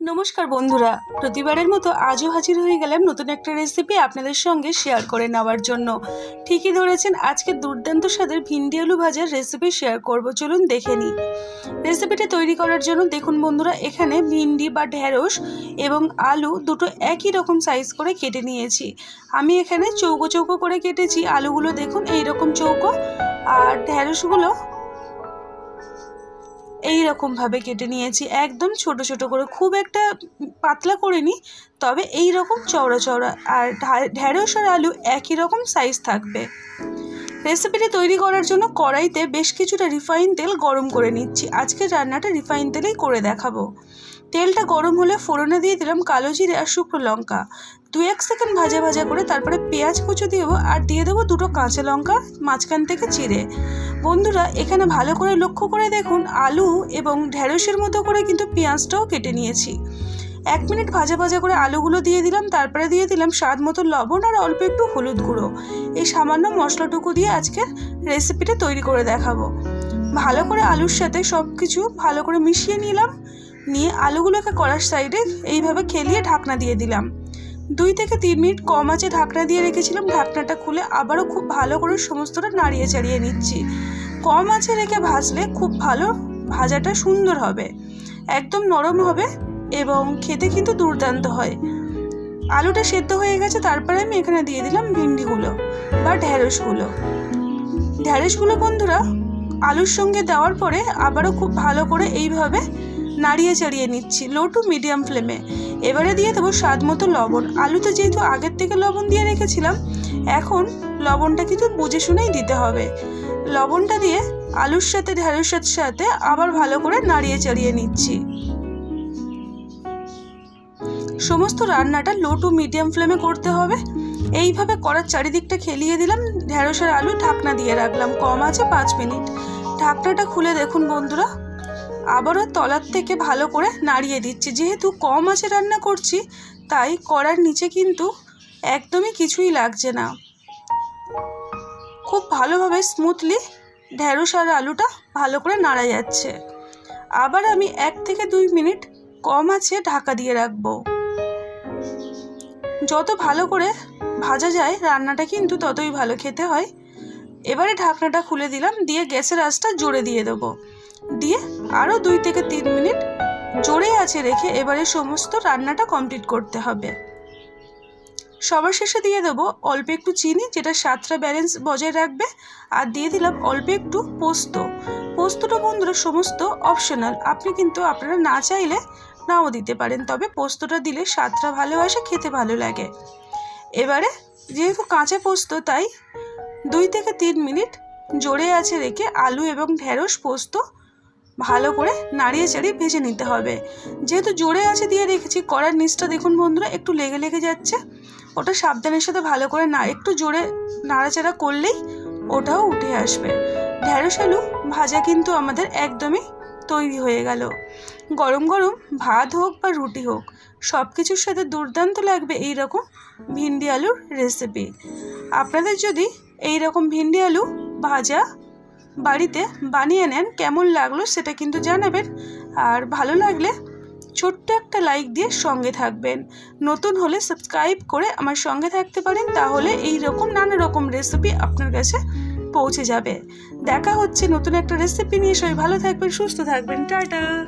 নমস্কার বন্ধুরা, প্রতিবারের মতো আজও হাজির হয়ে গেলাম নতুন একটা রেসিপি আপনাদের সঙ্গে শেয়ার করে নেওয়ার জন্য। ঠিকই ধরেছেন, আজকে দুর্দান্ত স্বাদের ভিন্ডি আলু ভাজার রেসিপি শেয়ার করব, চলুন দেখে নিই। রেসিপিটা তৈরি করার জন্য দেখুন বন্ধুরা, এখানে ভিন্ডি বা ঢেঁড়স এবং আলু দুটো একই রকম সাইজ করে কেটে নিয়েছি। আমি এখানে চৌকো চৌকো করে কেটেছি, আলুগুলো দেখুন এই রকম চৌকো, আর ঢেঁড়সগুলো এই রকম ভাবে কেটে নিয়েছি। একদম ছোট ছোট করে খুব একটা পাতলা করিনি, তবে এই রকম চওড়া চওড়া আর ঢা- ঢেঁড়স আর আলু একই রকম সাইজ থাকবে। রেসিপিটি তৈরি করার জন্য কড়াইতে বেশ কিছুটা রিফাইন তেল গরম করে নিচ্ছি। আজকের রান্নাটা রিফাইন তেলেই করে দেখাবো। তেলটা গরম হলে ফোড়নে দিয়ে দিলাম কালো জিরে আর শুকনো লঙ্কা। দু এক সেকেন্ড ভাজা ভাজা করে তারপরে পেঁয়াজ কুচো দেবো আর দিয়ে দেবো দুটো কাঁচা লঙ্কা, মাঝখান থেকে চিড়ে। বন্ধুরা, এখানে ভালো করে লক্ষ্য করে দেখুন, আলু এবং ঢেঁড়সের মতো করে কিন্তু পেঁয়াজটাও কেটে নিয়েছি। এক মিনিট ভাজা ভাজা করে আলুগুলো দিয়ে দিলাম, তারপরে দিয়ে দিলাম স্বাদ মতো লবণ আর অল্প একটু হলুদ গুঁড়ো। এই সামান্য মশলাটুকু দিয়ে আজকে রেসিপিটা তৈরি করে দেখাবো। ভালো করে আলুর সাথে সব কিছু ভালো করে মিশিয়ে নিলাম। নিয়ে আলুগুলোকে কড়ার সাইডে এইভাবে খেলিয়ে ঢাকনা দিয়ে দিলাম। দুই থেকে তিন মিনিট কম আছে ঢাকনা দিয়ে রেখেছিলাম। ঢাকনাটা খুলে আবারও খুব ভালো করে সমস্তটা নাড়িয়ে চাড়িয়ে নিচ্ছি। কম আছে রেখে ভাজলে খুব ভালো ভাজাটা সুন্দর হবে, একদম নরম হবে এবং খেতে কিন্তু দুর্দান্ত হয়। আলুটা সেদ্ধ হয়ে গেছে, তারপরে আমি এখানে দিয়ে দিলাম ভিন্ডিগুলো বা ঢ্যাঁড়সগুলো ঢ্যাঁড়সগুলো বন্ধুরা, আলুর সঙ্গে দেওয়ার পরে আবারও খুব ভালো করে এইভাবে নাড়িয়ে চাড়িয়ে নিচ্ছি লো টু মিডিয়াম ফ্লেমে এবারে দিয়ে দেবো স্বাদ মতো লবণ। আলুতে যেহেতু আগের থেকে লবণ দিয়ে রেখেছিলাম, এখন লবণটা কিন্তু বুঝে শুনেই দিতে হবে। লবণটা দিয়ে আলুর সাথে ঢেঁড়সের সাথে আবার ভালো করে নাড়িয়ে চাড়িয়ে নিচ্ছি। সমস্ত রান্নাটা লো টু মিডিয়াম ফ্লেমে করতে হবে। এইভাবে করার চারিদিকটা খেলিয়ে দিলাম ঢেঁড়সের আলু ঢাকনা দিয়ে রাখলাম। কম আছে পাঁচ মিনিট। ঢাকনাটা খুলে দেখুন বন্ধুরা। আবারও তলার থেকে ভালো করে নাড়িয়ে দিচ্ছি। যেহেতু কম আছে রান্না করছি, তাই কড়ার নিচে কিন্তু একদমই কিছুই লাগছে না। খুব ভালোভাবে স্মুথলি ঢেঁড়স আর আলুটা ভালো করে নাড়া যাচ্ছে। আবার আমি এক থেকে দুই মিনিট কম আছে ঢাকা দিয়ে রাখব। যত ভালো করে ভাজা যায়, রান্নাটা কিন্তু ততই ভালো খেতে হয়। এবারে ঢাকনাটা খুলে দিলাম, দিয়ে গ্যাসের আঁচটা জোরে দিয়ে দেবো। দিয়ে আরও দুই থেকে তিন মিনিট জোরে আছে রেখে এবারে সমস্ত রান্নাটা কমপ্লিট করতে হবে। সবার শেষে দিয়ে দেবো অল্প একটু চিনি, যেটা স্বাদটা ব্যালেন্স বজায় রাখবে, আর দিয়ে দিলাম অল্প একটু পোস্ত। পোস্তটা বন্ধুরা সমস্ত অপশনাল আপনি কিন্তু আপনারা না চাইলে নাও দিতে পারেন, তবে পোস্তটা দিলে স্বাদটা ভালো আসে, খেতে ভালো লাগে। এবারে যেহেতু কাঁচা পোস্ত, তাই দুই থেকে তিন মিনিট জোরে আছে রেখে আলু এবং ঢেঁড়স পোস্ত ভালো করে নাড়িয়ে চাড়িয়ে ভেজে নিতে হবে। যেহেতু জোরে আছে দিয়ে রেখেছি, কড়ার নিচটা দেখুন বন্ধুরা, একটু লেগে লেগে যাচ্ছে। ওটা সাবধানের সাথে ভালো করে না, একটু জোরে নাড়াচাড়া করলেই ওটাও উঠে আসবে। ঢেঁড়স আলু ভাজা কিন্তু আমাদের একদমই তৈরি হয়ে গেল। গরম গরম ভাত হোক বা রুটি হোক সব কিছুর সাথে দুর্দান্ত লাগবে এই রকম ভিন্ডি আলুর রেসিপি আপনাদের যদি এই রকম ভিন্ডি আলু ভাজা বাড়িতে বানিয়ে নেন, কেমন লাগল সেটা কিন্তু জানাবেন। আর ভালো লাগলে ছোট্ট একটা লাইক দিয়ে সঙ্গে থাকবেন। নতুন হলে সাবস্ক্রাইব করে আমার সঙ্গে থাকতে পারেন, তাহলে এই রকম নানা রকম রেসিপি আপনার কাছে পৌঁছে যাবে। দেখা হচ্ছে নতুন একটা রেসিপি নিয়ে। সবাই ভালো থাকবেন, সুস্থ থাকবেন। টাটা।